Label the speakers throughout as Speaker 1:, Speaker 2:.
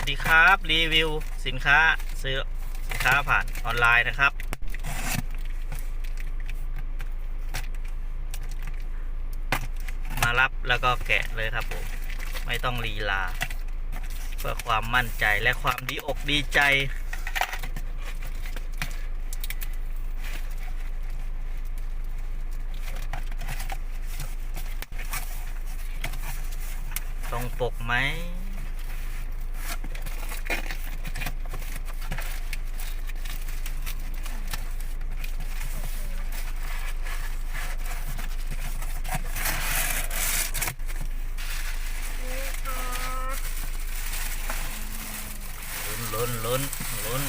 Speaker 1: วัสดีครับรีวิวสินค้าซื้อสินค้าผ่านออนไลน์นะครับ มารับแล้วก็แกะเลยครับผมไม่ต้องลีลา เพื่อความมั่นใจและความดีอกดีใจตรงปกไหม
Speaker 2: นี่ค่ะ
Speaker 1: ลุ้นลุ้นลุ้นลุ้น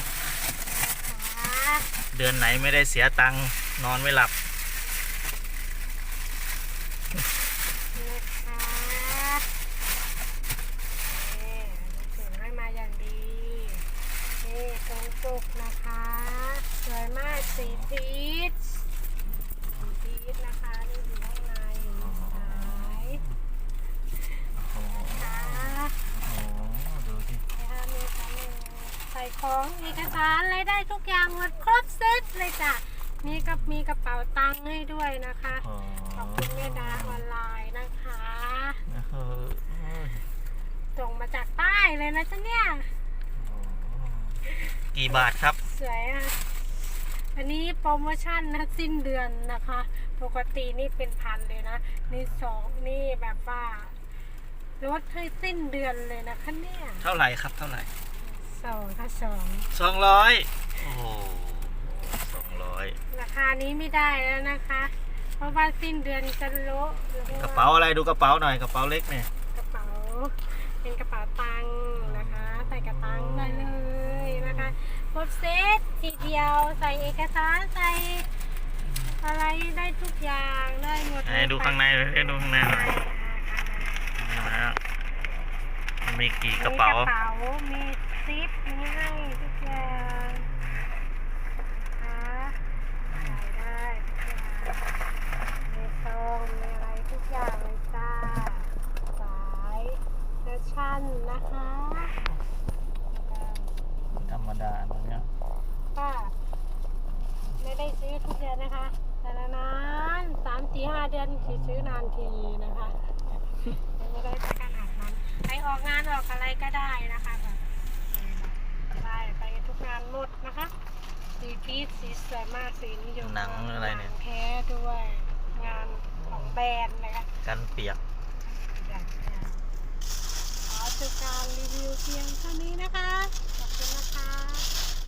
Speaker 2: ค่ะ
Speaker 1: เดือนไหนไม่ได้เสียตังค์นอนไม่หลับ
Speaker 2: นี่ค่ะนี่ถึงให้มาอย่างดีนี่ตรงปกนะคะ สวยมากสีพีชสีพีชนะคะ นี่อยู่ข้างในสายนะคะ
Speaker 1: โอ้ดูดิ
Speaker 2: นะคะมีทั้งใส่ ของเอกสารอะไรได้ทุกอย่างหมดครบเซตเลยจ้ะมีกับมีกระเป๋าตังค์ให้ด้วยนะคะ
Speaker 1: โอ้
Speaker 2: ขอบคุณแม่ดาออนไลน์นะคะ
Speaker 1: เออ
Speaker 2: ส่งมาจากใต้เลยนะจ๊ะเนี่ย
Speaker 1: กี่บาทครับ
Speaker 2: สวยอะ อันนี้โปรโมชั่นนะสิ้นเดือนนะคะ ปกตินี่เป็นพันเลยนะ นี่สองนี่แบบว่าลดให้สิ้นเดือนเลยนะคะเนี่ย
Speaker 1: เท่าไหร่ครับ เท่าไหร่
Speaker 2: สองค่ะสอง
Speaker 1: สองร้อยโอ้โหสองร้อย
Speaker 2: ราคานี้ไม่ได้แล้วนะคะ เพราะว่าสิ้นเดือนจะลด
Speaker 1: กระเป๋าอะไรดูกระเป๋าหน่อยกระเป๋าเล็กเนี่ย
Speaker 2: กระเป๋า เป็นกระเป๋าตังค์นะคะใส่กระตังค์ได้เลยนะคะครบเซตทีเดียวใส่เอกสารใส่อะไรได้ทุกอย่างได้หมดเลย
Speaker 1: ให้ดูข้างในเลยให้ดูข้างในหน่อยนี่นะมันมีกี่กระเป๋า
Speaker 2: มีกระเป๋ามี ซิปมีให้ทุกอย่างนะคะใส่ได้ทุกอย่างมีซองมีอะไรทุกอย่างเลยจ้า สายแฟชั่นนะคะแล้วก็
Speaker 1: ธรรมดานะเนี่ย
Speaker 2: ค่ะ ไม่ได้ซื้อทุกเดือนนะคะ แต่ละนานสามสี่ห้าเดือนคือซื้อนานทีนะคะไม่ได้ขนาดนั้นไปออกงานออกอะไรก็ได้นะคะแบบ พีดสีสวยมากสีนิยม
Speaker 1: หนังอะไรเนี่ย
Speaker 2: หงแท้ด้วย งานของแบรนด์นะคะ
Speaker 1: กันเปียก
Speaker 2: ขอจบการรีวิวเพียงเท่านี้นะคะ